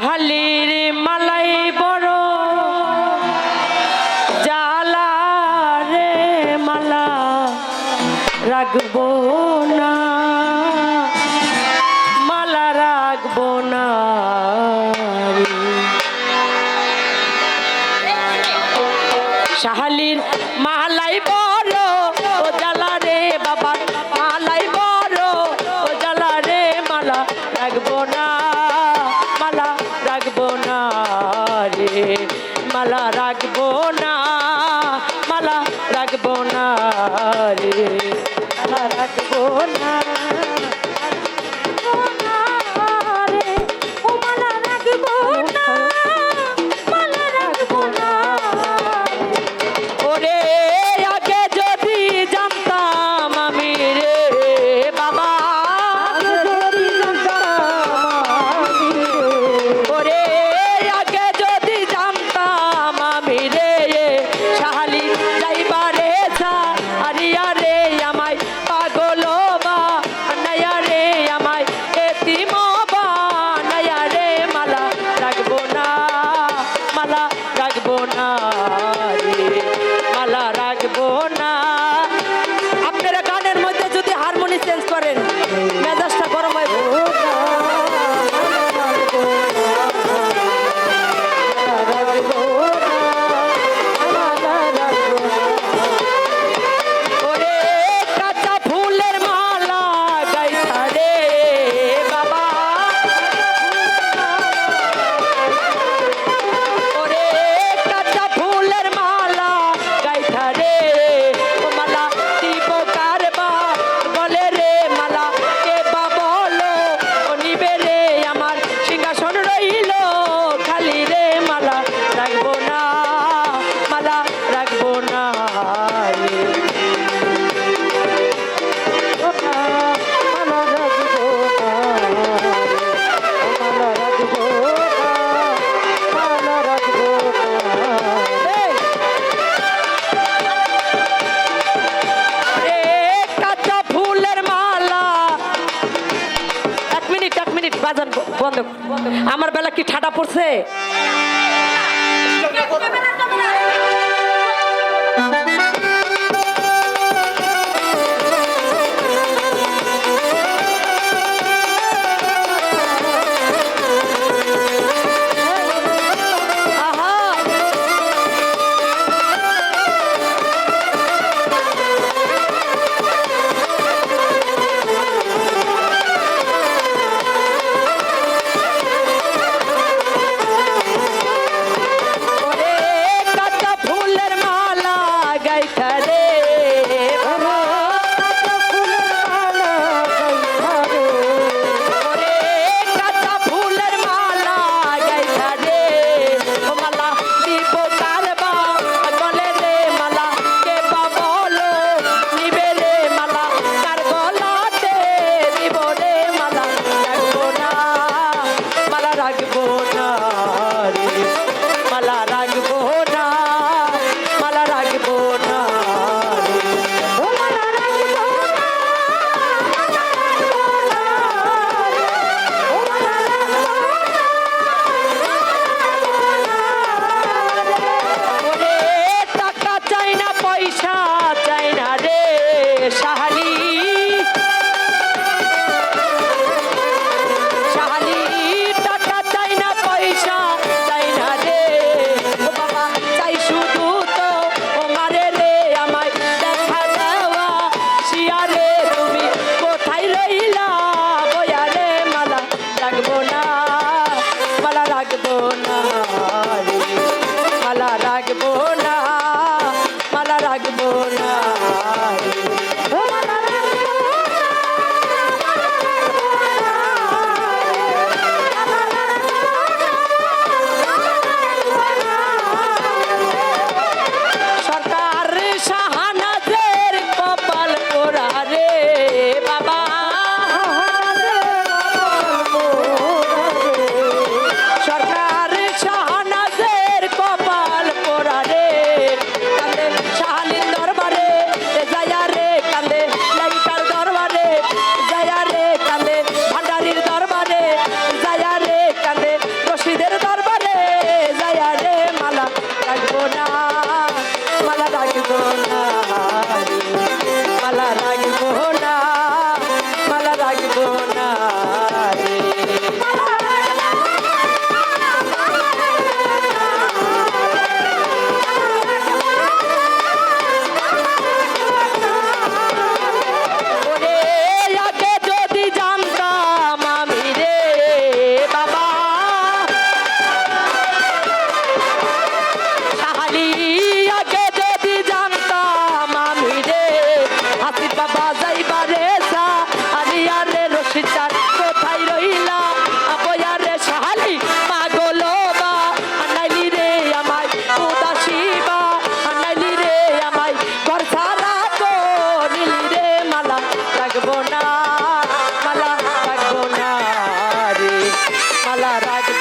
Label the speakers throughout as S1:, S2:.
S1: কাহালির মালাই বড়। জালা রে মালা রাখব না। মালা রাখব না সাহালির মালাই বড়। মালা রাখব না মালা রাখব না রে। মালা রাখব না। রাখব না রে মালা রাখব না। বাজান বন্ধ আমার বেলা কি ঠাটা পড়ছে Thank you. લાગતો ના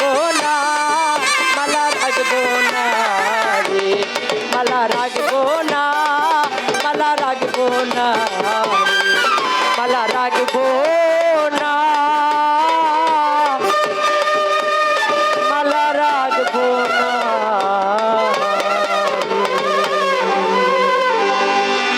S1: মালা